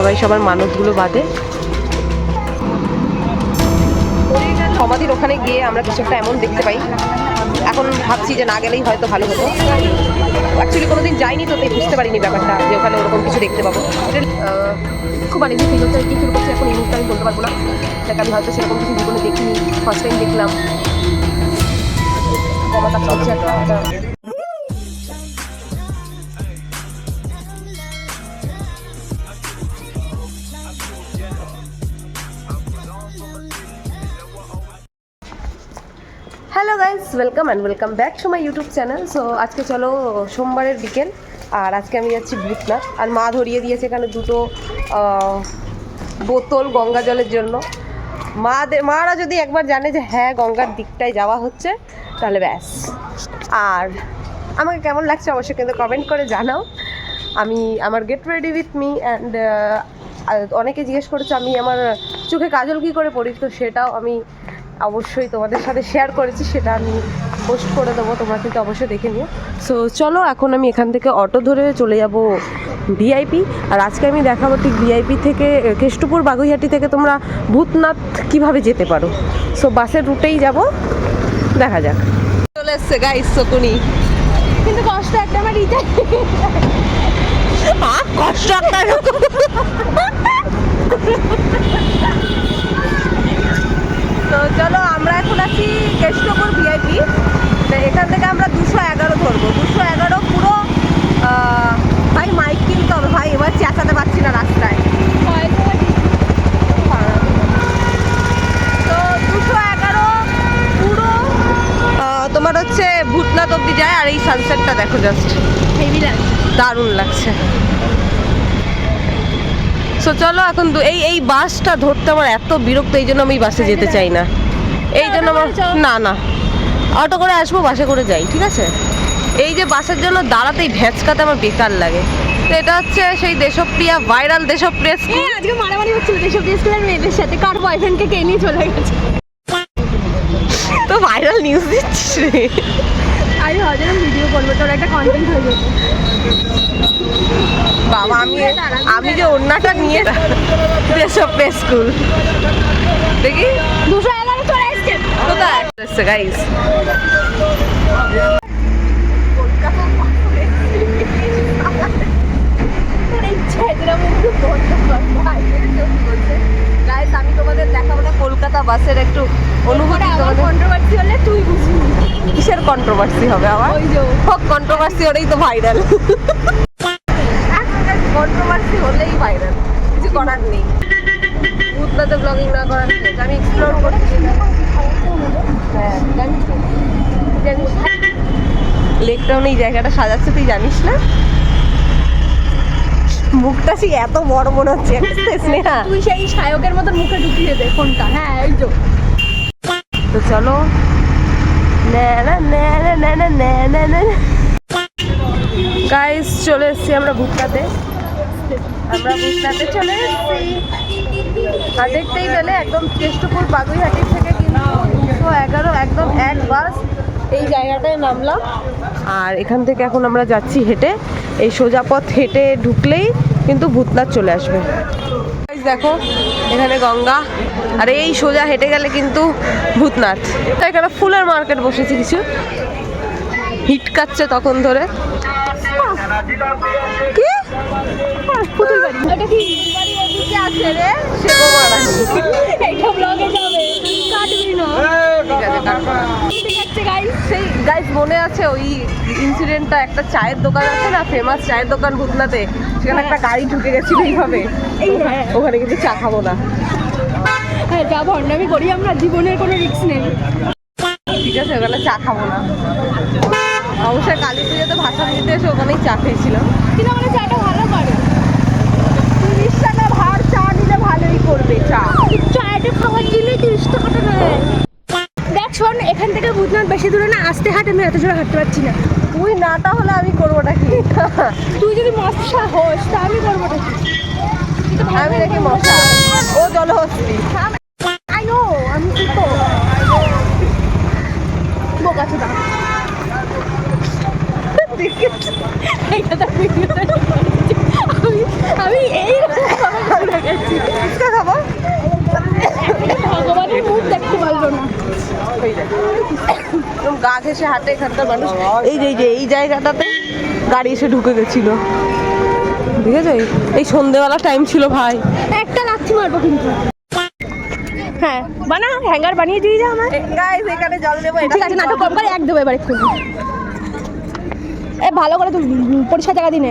সবাই সবার মানুষগুলো বাদে। সমাধির ওখানে গিয়ে আমরা কিছু একটা এমন দেখতে পাই। এখন ভাবছি যে না গেলেই হয়তো ভালো হতো। অ্যাকচুয়ালি কোনোদিন যাইনি তো, তাই বুঝতে পারিনি ব্যাপারটা যে ওখানে ওরকম কিছু দেখতে পাবো। খুব আনন্দ ফিল হচ্ছে। কি ফিল করছি এখন এই মুহূর্তে আমি বলতে পারব না। দেখ, আমি হয়তো সেরকম কিছু জীবনে দেখিনি। ফার্স্ট টাইম দেখলাম। একটা guys welcome and welcome back to my YouTube channel so আজকে চলো সোমবারের বিকেল, আর আজকে আমি যাচ্ছি ভূতনাথ আর মা ধরিয়ে দিয়েছে এখানে দুটো বোতল গঙ্গা জলের জন্য। মাদের, মারা যদি একবার জানে যে হ্যাঁ গঙ্গার দিকটায় যাওয়া হচ্ছে, তাহলে ব্যাস। আর আমাকে কেমন লাগছে অবশ্যই কিন্তু কমেন্ট করে জানাও। আমি, আমার get ready with me and অনেকে জিজ্ঞেস করেছে, আমি আমার চোখে কাজল কী করে পড়ি? তো সেটাও আমি অবশ্যই তোমাদের সাথে শেয়ার করেছি সেটা আমি পোস্ট করে দেবো তোমরা কিন্তু অবশ্যই দেখে নিও। সো চলো এখন আমি এখান থেকে অটো ধরে চলে যাব ভিআইপি আর আজকে আমি দেখাবো ঠিক ভিআইপি থেকে কেষ্টপুর বাগুইহাটি থেকে তোমরা ভূতনাথ কীভাবে যেতে পারো। সো বাসের রুটেই যাব দেখা যাক। চলে এসছে গাইস শকুনি। কিন্তু কষ্ট একটা আমার আহ, কষ্ট একটা। তো চলো আমরা এখন আছি কেষ্টপুর ভিআইপি এখান থেকে আমরা দুশো এগারো ধরবো। দুশো এগারো পুরো ভাই মাইক কিনতে হবে। ভাই এবার চেঁচাতে পারছি না রাস্তায়। তো দুশো এগারো পুরো তোমার হচ্ছে ভূতনাথ অব্দি যায় আর এই সানসেটটা দেখো জাস্ট দারুণ লাগছে। সো চলো এখন এই এই বাসটা ধরতে আমার এত বিরক্ত এই জন্য আমি বাসে যেতে চাই না। এই জন্য আমার না না। অটো করে আসব বাসে করে যাই ঠিক আছে? এই যে বাসের জন্য দাঁড়াতেই ভেঁচকাতে আমার বেকার লাগে। তো এটা হচ্ছে সেই দেশপ্রিয়া ভাইরাল দেশপ্রিয়া স্কুল আজকে মারামারি হচ্ছিল দেশব স্কুলের মেয়েদের সাথে। কার বয়ফ্রেন্ডকে কে নিয়ে চলে গেছে? তো ভাইরাল নিউজ দিচ্ছিস রে। আমি হয়তো ভিডিও করব তোর একটা কন্টেন্ট হয়ে যেত বাবা আমি আমি যে ওড়নাটা নিয়ে স্কুল। দেখি। দুশো এগারো চলে এসছে। কোথায়? এসছে গাইস আমি তোমাদের দেখাবো না কলকাতা বাসের একটু অনুভূতি কন্ট্রোভার্সি হলে তুই বুঝবি। কিসের কন্ট্রোভার্সি হবে আমার? হোক কন্ট্রোভার্সি ওটাই তো ভাইরাল কন্ট্রোভার্সি হলেই ভাইরাল কিছু করার নেই। ভূতনাতে ব্লগিং না করার আমি এক্সপ্লোর করছি। হ্যাঁ জানিস তো? জানিস। লেকটাউন এই জায়গাটা সাজাচ্ছে তুই জানিস না? মুখটা সেই এত বড় মনে হচ্ছে স্নেহা তুই সেই সায়কের মতন মুখে ঢুকিয়ে দে ফোনটা। হ্যাঁ এই যে। তো চলো। গাইস চলে এসেছি আমরা ভুট্টাতে আমরা ভুট্টাতে চলে এসেছি। আর দেখতেই পেলে একদম কেষ্টপুর বাগুইহাটির থেকে কিন্তু দুশো এগারো একদম এক বাস এই জায়গাটায় নামলাম। আর এখান থেকে এখন আমরা যাচ্ছি হেঁটে। এই সোজা পথ হেঁটে ঢুকলেই কিন্তু ভূতনাথ চলে আসবে। দেখো, এখানে গঙ্গা। আর এই সোজা হেঁটে গেলে কিন্তু ভূতনাথ। তো এখানে ফুলের মার্কেট বসেছে কিছু। হিট কাচ্ছে তখন ধরে। কি পুতুল বাড়ি ওটা কি? বাড়ি এদিকে আছে রে সে গোমারানি এইটা ব্লগে যাবে। কাটবি না। ঠিক আছে কাটবো না। ঠিক আছে গাইস সেই গাইস মনে আছে ওই ইনসিডেন্টটা একটা চায়ের দোকান আছে না ফেমাস চায়ের দোকান ভূতনাথে সেখানে একটা গাড়ি ঢুকে গেছিল এইভাবে। এই হ্যাঁ ওখানে কিন্তু চা খাব না। হ্যাঁ যা ভণ্ডামি করি আমরা জীবনের কোনো রিস্ক নেই। ঠিক আছে ওখানে চা খাব না। অবশ্যই কালী পুজোতে ভাষণ দিতে এসে ওখানেই চা খেয়েছিলাম। কিন্তু আমাদের চাটা ভালো করে তিরিশ টাকা ভাড় চা নিলে ভালোই করবে চা। চাটা খাওয়ার দিলে তিরিশ টাকাটা নেয়? দেখ শোন এখান থেকে ভূতনাথ বেশি দূরে না আসতে হাঁটে আমি এত জোরে হাঁটতে পারছি না। তুই নাটা হলে আমি করবোটা কি তুই যদি মশা হোস তা আমি করব না আমি দেখি মশা। ও জলহস্তি। আই নো আমি কি তো বোকা চোদা। এইটা তো আমি এই খাব জায়গাটাতে গাড়ি এসে ঢুকে এই টাইম ছিল ভাই। একটা কিন্তু। হ্যাঁ হ্যাঙ্গার বানিয়ে দিয়ে জল দেবো এক দেবো এবার একটু এ ভালো করে তুই পরিষ্কার জায়গা দিনে।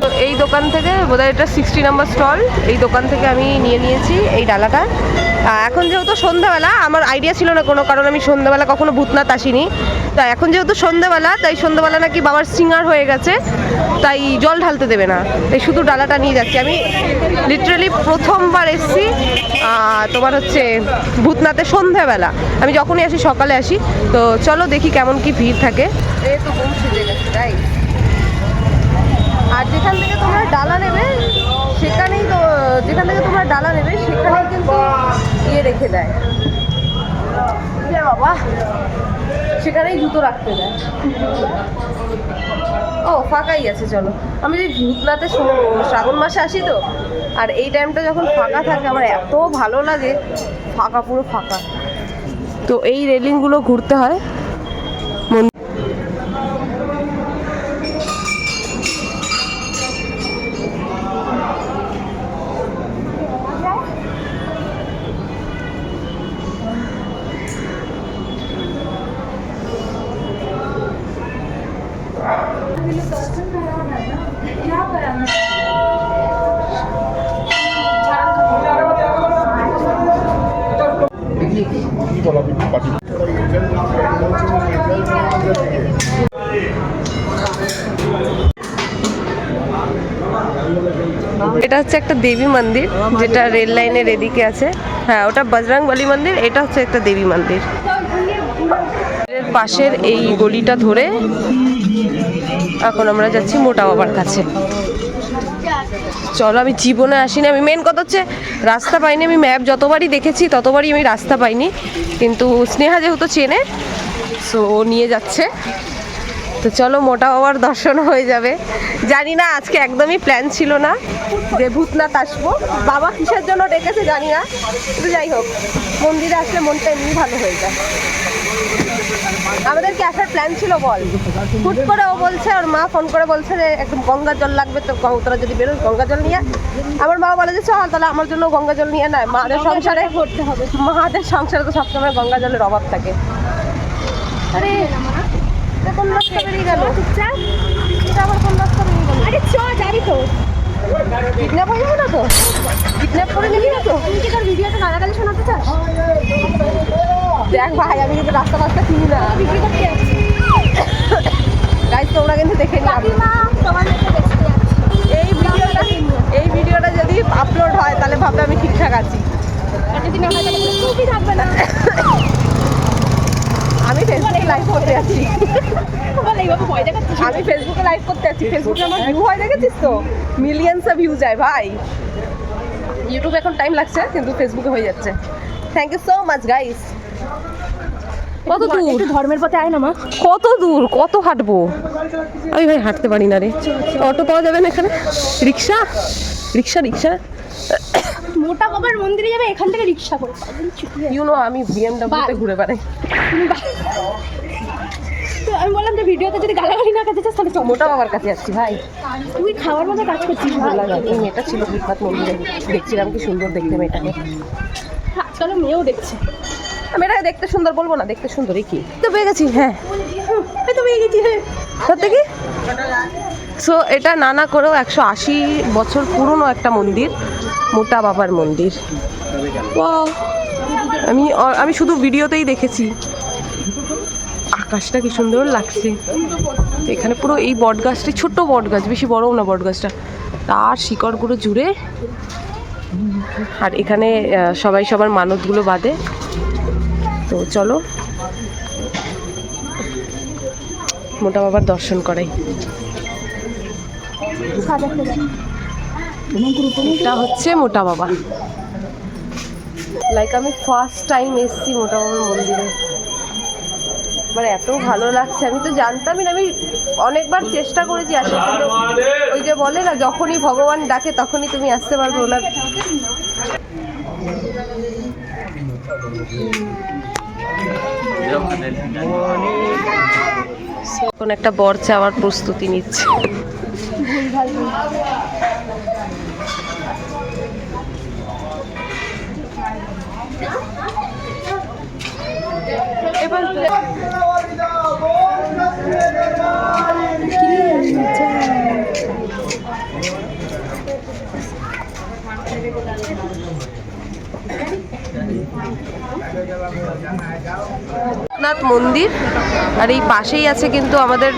তো এই দোকান থেকে, বোধহয় এটা সিক্সটি নাম্বার স্টল এই দোকান থেকে আমি নিয়ে নিয়েছি এই ডালাটা। এখন যেহেতু সন্ধ্যাবেলা, আমার আইডিয়া ছিল না কোনো, কারণ আমি সন্ধ্যাবেলা কখনো ভূতনাথ আসিনি। তা এখন যেহেতু সন্ধ্যাবেলা, তাই সন্ধ্যাবেলা নাকি বাবার সিঙ্গার হয়ে গেছে, তাই জল ঢালতে দেবে না। তাই শুধু ডালাটা নিয়ে যাচ্ছি। আমি লিটারালি প্রথমবার এসছি তোমার হচ্ছে ভূতনাথে সন্ধ্যাবেলা। আমি যখনই আসি, সকালে আসি। তো চলো দেখি কেমন কি ভিড় থাকে। তাই? আর যেখান থেকে তোমরা ডালা নেবে, সেখানেই তো, যেখান থেকে তোমরা ডালা নেবে, সেখানেই কিন্তু ইয়ে রেখে দেয়। বাবা? সেখানেই জুতো রাখতে দেয়। ও, ফাঁকাই আছে, চলো। আমি যে ভূতনাথে শো- শ্রাবণ মাসে আসি তো, আর এই টাইমটা যখন ফাঁকা থাকে, আমার এত ভালো লাগে। ফাঁকা, পুরো ফাঁকা। তো এই রেলিংগুলো ঘুরতে হয়। দেবী মন্দির, যেটা রেল লাইনের এদিকে আছে। হ্যাঁ ওটা বজরং বলি মন্দির, এটা হচ্ছে একটা দেবী মন্দির। পাশের এই গলিটা ধরে এখন আমরা যাচ্ছি মোটা বাবার কাছে। চলো, আমি জীবনে আসিনি, আমি মেন কথা হচ্ছে রাস্তা পাইনি, আমি ম্যাপ যতবারই দেখেছি, ততবারই আমি রাস্তা পাইনি। কিন্তু স্নেহা যেহেতু চেনে সো নিয়ে যাচ্ছে। তো চলো মোটা বাবার দর্শন হয়ে যাবে। জানি না আজকে একদমই প্ল্যান ছিল না যে ভূতনাথ আসব। বাবা কিসের জন্য ডেকেছে জানি না কিন্তু যাই হোক মন্দিরে আসলে মনটা এমনি ভালো হয়ে যায়। আমাদের কি আসার প্ল্যান ছিল বল? হুট করে ও বলছে আর মা ফোন করে বলছে যে একটু গঙ্গা জল লাগবে তো তোরা যদি বেরোস গঙ্গা জল নিয়ে। আমার মা বলে যে চল তাহলে আমার জন্য গঙ্গা জল নিয়ে নেয় মাদের সংসারে করতে হবে। মাদের সংসারে তো সবসময় গঙ্গা জলের অভাব থাকে। আরে কোন রাস্তা বেরিয়ে গেল? চুপচাপ এটা আবার কোন রাস্তা বেরিয়ে গেল? আরে চ যাবি তো। কিডন্যাপ হয়ে যাবে না তো? কিডন্যাপ করে নিবি না তো? তুই কি তোর ভিডিওতে গালাগালি শোনাতে চাস? দেখ ভাই আমি কিন্তু রাস্তা রাস্তা চিনি না। বিক্রি করতে যাচ্ছি। গাইজ তোমরা কিন্তু দেখে এই ভিডিওটা এই ভিডিওটা যদি আপলোড হয় তাহলে ভাববে আমি ঠিকঠাক আছি। আর যদি না হয় তাহলে থাকবে না? আমি ফেসবুকে লাইভ করতে দেখাচ্ছিস আমি ফেসবুকে লাইভ করতে যাচ্ছি ফেসবুকে আমার ভিউ হয় দেখেছিস তো? মিলিয়নসে ভিউ যায় ভাই। ইউটিউবে এখন টাইম লাগছে কিন্তু ফেসবুকে হয়ে যাচ্ছে। Thank you so much guys কত দূর? একটু ধর্মের পথে আয় না মা। কত দূর? কত হাঁটবো? আমি ভাই হাঁটতে পারি না রে। অটো পাওয়া যাবে না এখানে? রিক্সা? রিক্সা রিক্সা? মোটা বাবার মন্দিরে যাবে এখান থেকে রিক্সা করে। ইউ নো আমি বিএমডব্লিউতে ঘুরে বেড়াই। তো আমি বললাম যে ভিডিওতে যদি গালাগালি না চাস তাহলে মোটা বাবার কাছে যাচ্ছি ভাই। তুই খাওয়ার মধ্যে কাজ করছিস ভালো বললাম এই মেয়েটা ছিল ভূতনাথ মন্দিরে। দেখছিলাম কি সুন্দর দেখতে মেয়েটাকে আজকাল মেয়েও দেখছে। আমি মেয়েটাকে দেখতে সুন্দর বলব না দেখতে সুন্দরই কি? তো পেয়ে গেছি হ্যাঁ। তো পেয়ে গেছি হ্যাঁ। সত্যি কি? সো এটা নানা করেও একশো আশি বছর পুরনো একটা মন্দির। মোটা বাবার মন্দির! আমি আমি শুধু ভিডিওতেই দেখেছি। আকাশটা কি সুন্দর লাগছে। এখানে পুরো এই বট গাছটি ছোট্ট বট গাছ বেশি বড়ও না বট গাছটা তার শিকড়গুলো জুড়ে। আর এখানে সবাই সবার মানতগুলো বাঁধে। তো চলো। মোটা বাবার দর্শন করাই। এটা হচ্ছে মোটা বাবা। লাইক আমি ফার্স্ট টাইম এসেছি মোটামুটি মন্দিরে। মানে এত ভালো লাগছে। আমি তো জানতামই না, আমি অনেকবার চেষ্টা করেছি আসার কিন্তু ওই যে বলে না, যখনই ভগবান ডাকে তখনই তুমি আসতে পারবে ওনার। কোন একটা বর চাওয়ার প্রস্তুতি নিচ্ছে। রবীন্দ্রনাথ মন্দির আর এই পাশেই আছে কিন্তু আমাদের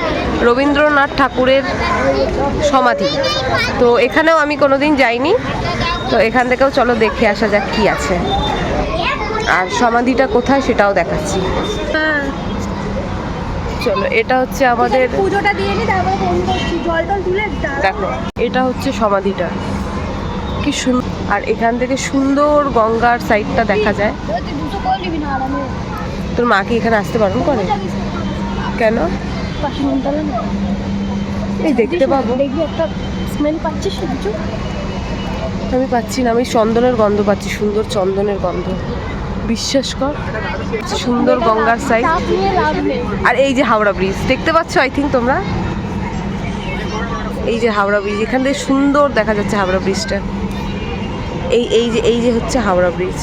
রবীন্দ্রনাথ ঠাকুরের সমাধি। তো এখানেও আমি কোনোদিন যাইনি তো এখান থেকেও চলো দেখে আসা যাক কি আছে। আর সমাধিটা কোথায় সেটাও দেখাচ্ছি। চলো এটা হচ্ছে আমাদের পুজোটা দিয়ে নি তারপরে ফোন করছি জল টল তুলে দেখো এটা হচ্ছে সমাধিটা। কি সুন্দর আর এখান থেকে সুন্দর গঙ্গার সাইডটা দেখা যায়। তোর মা কি এখানে আসতে বারণ করে? কেন? এই দেখতে পাবো। দেখবি একটা স্মেল পাচ্ছিস কিছু? আমি পাচ্ছি না আমি চন্দনের গন্ধ পাচ্ছি সুন্দর চন্দনের গন্ধ। বিশ্বাস কর সুন্দর গঙ্গার সাইড আর এই যে হাওড়া ব্রিজ দেখতে পাচ্ছ আই থিঙ্ক তোমরা? এই যে হাওড়া ব্রিজ এখান থেকে সুন্দর দেখা যাচ্ছে হাওড়া ব্রিজটা এই এই যে এই যে হচ্ছে হাওড়া ব্রিজ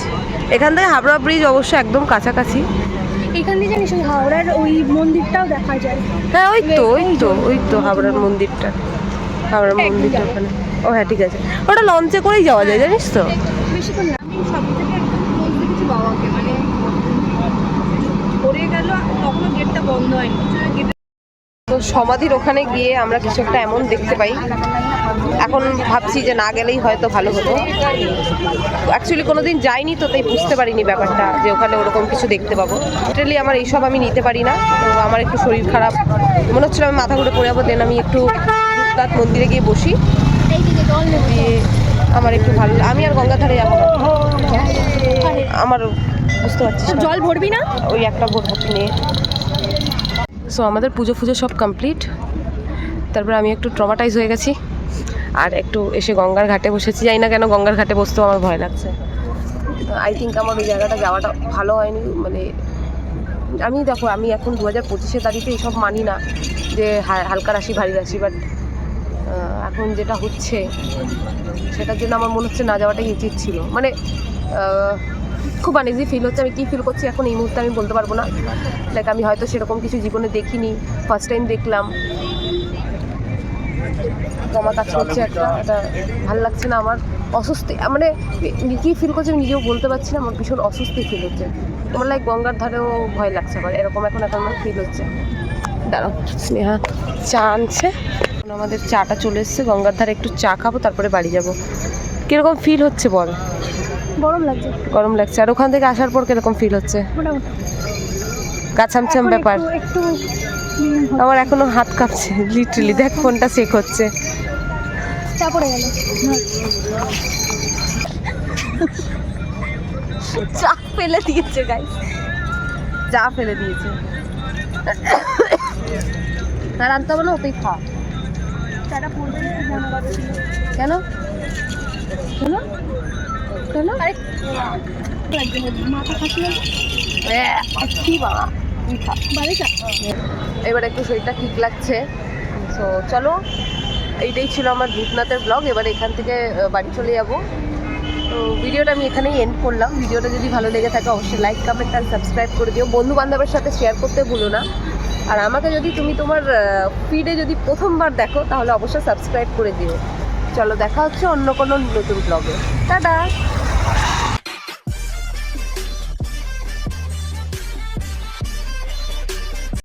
এখান থেকে হাওড়া ব্রিজ অবশ্য একদম কাছাকাছি। এখান দিয়ে জানিস ওই হাওড়ার ওই মন্দিরটাও দেখা যায়। হ্যাঁ ওই তো ওই তো ওই তো হাওড়ার মন্দিরটা। হাওড়ার মন্দিরটা ওখানে। ও হ্যাঁ ঠিক আছে। ওটা লঞ্চে করেই যাওয়া যায় জানিস তো? বেশিক্ষণ না সব থেকে একদম বলতে কিছু বাবাকে মানে পড়ে গেল তখনও গেটটা বন্ধ হয়নি সমাধির ওখানে গিয়ে আমরা কিছু একটা এমন দেখতে পাই। এখন ভাবছি যে না গেলেই হয়তো ভালো হতো। অ্যাকচুয়ালি কোনো দিন যাইনি তো তাই বুঝতে পারিনি ব্যাপারটা যে ওখানে ওরকম কিছু দেখতে পাবো। লিটারালি আমার এইসব আমি নিতে পারি না। তো আমার একটু শরীর খারাপ। মনে হচ্ছিল আমি মাথা ঘুরে পড়ে যাব দেন আমি একটু ভূতনাথ মন্দিরে গিয়ে বসি। দিয়ে আমার একটু ভালো আমি আর গঙ্গাধারে যাব আমার বুঝতে পারছি। জল ভরবি না? ওই একটা ভোটভর্তি নিয়ে। সো আমাদের পুজো ফুজো সব কমপ্লিট তারপর আমি একটু ট্রমাটাইজ হয়ে গেছি। আর একটু এসে গঙ্গার ঘাটে বসেছি। যাই না কেন গঙ্গার ঘাটে বসতেও আমার ভয় লাগছে। আই থিঙ্ক আমার ওই জায়গাটা যাওয়াটা ভালো হয়নি। মানে আমি দেখো, আমি এখন দু হাজার পঁচিশে তারিখে এইসব মানি না যে হালকা রাশি, ভারী রাশি বাট এখন যেটা হচ্ছে, সেটার জন্য আমার মনে হচ্ছে না যাওয়াটাই উচিত ছিল। মানে খুব আনইজি ফিল হচ্ছে। আমি কী ফিল করছি এখন এই মুহূর্তে আমি বলতে পারব না। লাইক আমি হয়তো সেরকম কিছু জীবনে দেখিনি। ফার্স্ট টাইম দেখলাম। জমা কাজ করছে একটা এটা ভালো লাগছে না। আমার অস্বস্তি মানে কী ফিল করছে, আমি নিজেও বলতে পারছি না। আমার ভীষণ অস্বস্তি ফিল হচ্ছে। আমার লাইক গঙ্গার ধারেও ভয় লাগছে আমার। এরকম এখন এখন আমার ফিল হচ্ছে। দাঁড়াও, স্নেহা, চা আনছে। আমাদের চাটা চলে এসছে। গঙ্গার ধারে একটু চা খাব, তারপরে বাড়ি যাব। কীরকম ফিল হচ্ছে বল? গরম লাগছে। গরম লাগছে। আর ওখান থেকে আসার পর কীরকম ফিল হচ্ছে? কাছামছাম ব্যাপার। একটু- আমার এখনও হাত কাঁপছে লিটারালি দেখ ফোনটা চেক হচ্ছে। চা পড়ে গেল। চা ফেলে দিয়েছে গাই চা ফেলে দিয়েছে। আর আনতে হবে না ওতেই খা কেন? কেন? এবার একটু শরীরটা ঠিক লাগছে। তো চলো, এইটাই ছিল আমার ভূতনাথের ব্লগ এবার এখান থেকে বাড়ি চলে যাব। তো ভিডিওটা আমি এখানেই এন্ড করলাম। ভিডিওটা যদি ভালো লেগে থাকে, অবশ্যই লাইক কমেন্ট আর সাবস্ক্রাইব করে দিও। বন্ধু বান্ধবের সাথে শেয়ার করতে ভুলো না। আর আমাকে যদি তুমি তোমার ফিডে যদি প্রথমবার দেখো, তাহলে অবশ্যই সাবস্ক্রাইব করে দিও। চলো দেখা হচ্ছে অন্য কোনো নতুন ব্লগে টাটা!